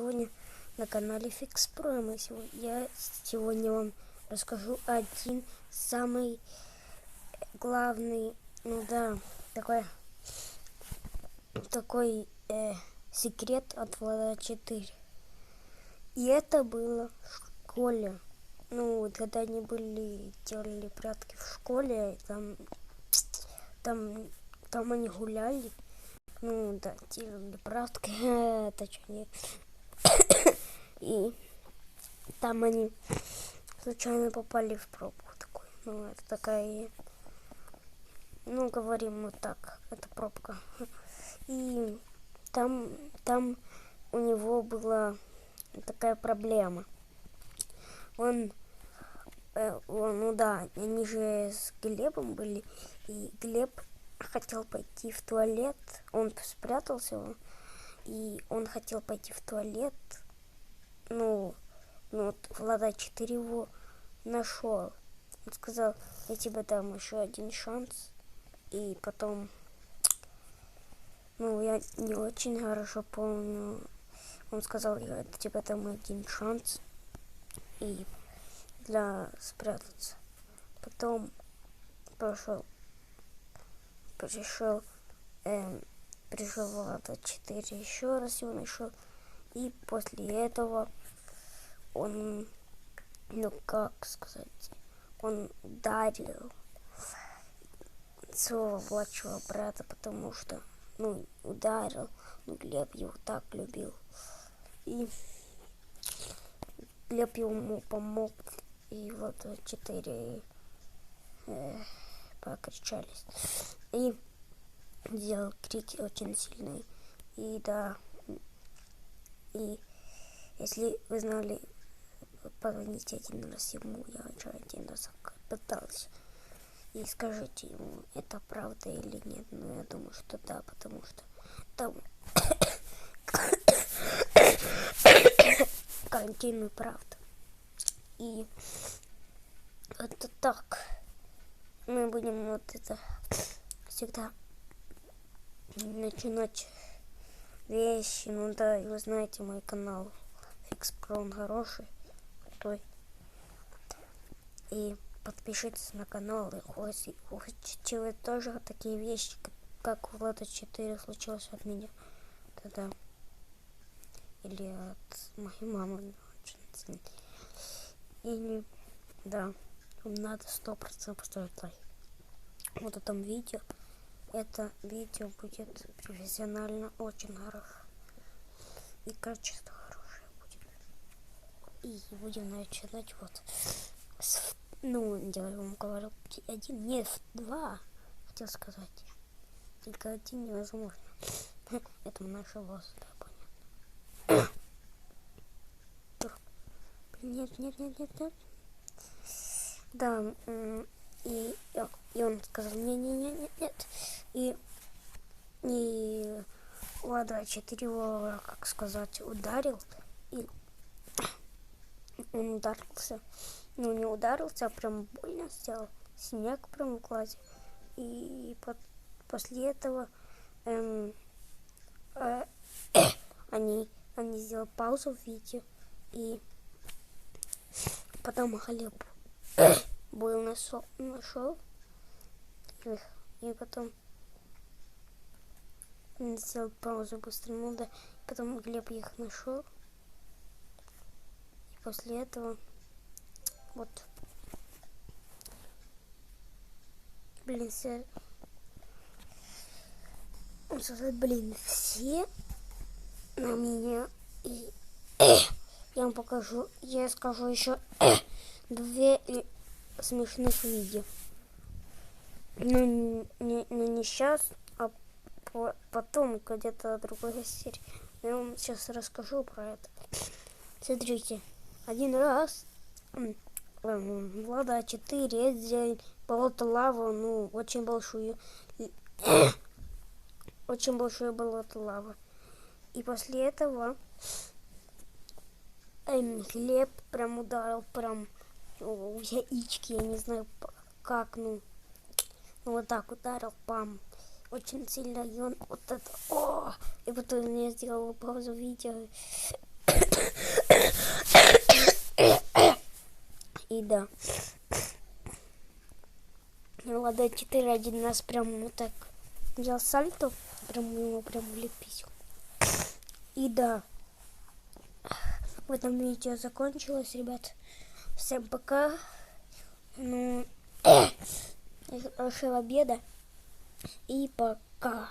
сегодня на канале. Мы сегодня, я сегодня вам расскажу один самый главный, ну да, такой, такой э, секрет от Влада 4. И это было в школе. Ну, когда они были, делали прятки в школе, там, там, там они гуляли. Ну, да, делали прятки, точнее. И там они случайно попали в пробку такую. Ну, это такая, ну, говорим вот так, это пробка. И там, там у него была такая проблема. Он, э, он, ну да, они же с Глебом были, и Глеб хотел пойти в туалет, он спрятался, и он хотел пойти в туалет, ну, ну вот Влада 4 его нашел. Он сказал, я тебе дам еще один шанс. И потом, ну, я не очень хорошо помню. Он сказал, я тебе дам один шанс. И для спрятаться. Потом пошел, пришел, эм, пришел Влада 4 еще раз его нашел. И после этого он, ну как сказать, он ударил своего младшего брата, потому что, ну, ударил, ну, Глеб его так любил. И Глеб ему помог, и вот четыре э, покричались. И сделал крики очень сильные. И да, и если вы знали, позвоните один раз ему, я уже один раз пытался. И скажите ему, это правда или нет. Ну, я думаю, что да, потому что там карантинную правда. И это так. Мы будем вот это всегда начинать вещи. Ну да, вы знаете мой канал. Фикс Про, он хороший, крутой. И подпишитесь на канал, и хотите вы тоже такие вещи, как, у Влада 4 случилось от меня. Тогда. Или от моей мамы. И да, надо сто процентов поставить лайк. Вот этом видео это видео будет профессионально очень хорошо. И качество хорошее будет. И будем начинать вот с, ну, я вам говорил, один, нет, два, хотел сказать. Только один невозможно. Это наша вас, да, понятно. Нет, нет, нет, нет, нет. Да, и, и он сказал, не-не-не, нет. И, и Лада 4 его, как сказать, ударил. И он ударился. Ну, не ударился, а прям больно сделал. Синяк прям в глазе. И под, после этого эм, э, они, они сделали паузу в видео. И потом Халеб был нашел, и потом сделал паузу быстро, ну да, потом Глеб их нашел, и после этого вот, блин, все, он сказал, блин, все на меня, и я вам покажу, я скажу еще две смешных видео. Ну, не, ну, не сейчас, потом, где-то другой серии. Я вам сейчас расскажу про это. Смотрите, один раз Влада 4 сделали болото лаву, ну, очень большую. очень большое болото лавы. И после этого эм, хлеб прям ударил прям в яички, я не знаю как, ну, ну вот так ударил, пам, очень сильно, и он вот это... О! И потом я сделала паузу видео. И да. Ну ладно, 4-1 нас прям вот так взял сальто, прям его прям влепить. И да. В этом видео закончилось, ребят. Всем пока. Ну, хорошего обеда. И пока.